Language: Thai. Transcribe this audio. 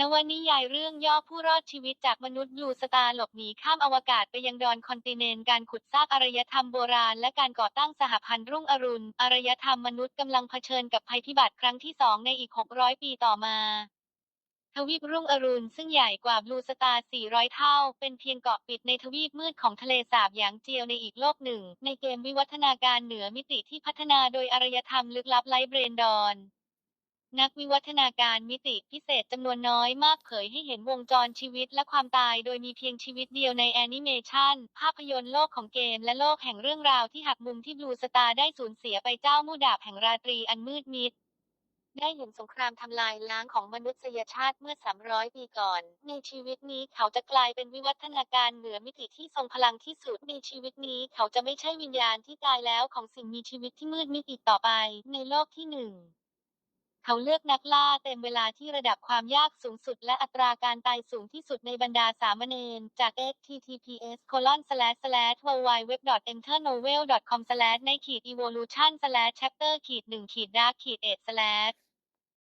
นวนิยายเรื่องย่อผู้รอดชีวิตจากมนุษย์บลูสตาร์หลบหนีข้ามอวกาศไปยังดอนคอนติเนนต์การขุดซากอารยธรรมโบราณ และการก่อตั้งสหพันธ์รุ่งอรุณ อารยธรรมมนุษย์กำลังเผชิญกับภัยพิบัติครั้งที่สองในอีก 600 ปีต่อมา ทวีปรุ่งอรุณซึ่งใหญ่กว่าบลูสตาร์ 400 เท่า เป็นเพียงเกาะปิดในทวีปมืดของทะเลสาบหยางเจียวในอีกโลกหนึ่ง ในเกมวิวัฒนาการเหนือมิติที่พัฒนาโดยอารยธรรมลึกลับไลเบรนดอน นักวิวัฒนาการมิติพิเศษจำนวนน้อยมากเผยให้เห็นวงจรชีวิตและความตายโดยมีเพียงชีวิตเดียวในแอนิเมชันภาพยนตร์โลกของเกมและโลกแห่งเรื่องราวที่หักมุมที่บลูสตาร์ได้สูญเสียไปเจ้ามูดาบแห่งราตรีอันมืดมิดได้เห็นสงครามทำลายล้างของมนุษยชาติเมื่อ 300 ปีก่อนในชีวิตนี้เขาจะกลายเป็นวิวัฒนาการเหนือมิติที่ทรงพลังที่สุดในชีวิตนี้เขาจะไม่ใช่วิญญาณที่ตายแล้วของสิ่งมีชีวิตที่มืดมิดอีกต่อไป ในโลกที่หนึ่ง เขาเลือกนักล่าเต็มเวลาที่ระดับความยากสูงสุด และอัตราการตายสูงที่สุดในบรรดาสามเณรจาก https colon slash slash www.enternovel.com slash ในขีด evolution slash chapter ขีด1ขีด dark ขีด e slash